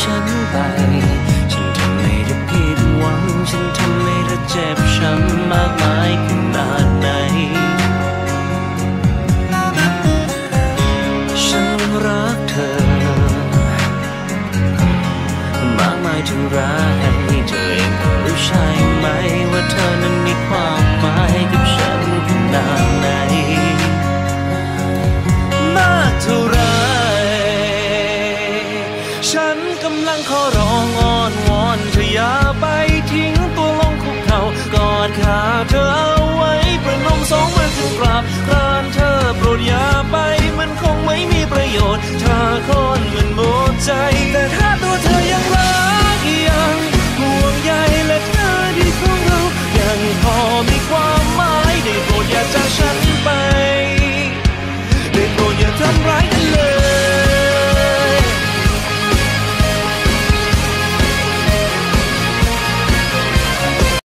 ฉันไป ฉันทำให้เธอผิดหวัง ฉันทำให้เธอเจ็บช้ำมากมายขนาดไหน ฉันรักเธอ มากมายถึงรักให้เธอำลังขอร้องอ้อนวอนเธออย่าไป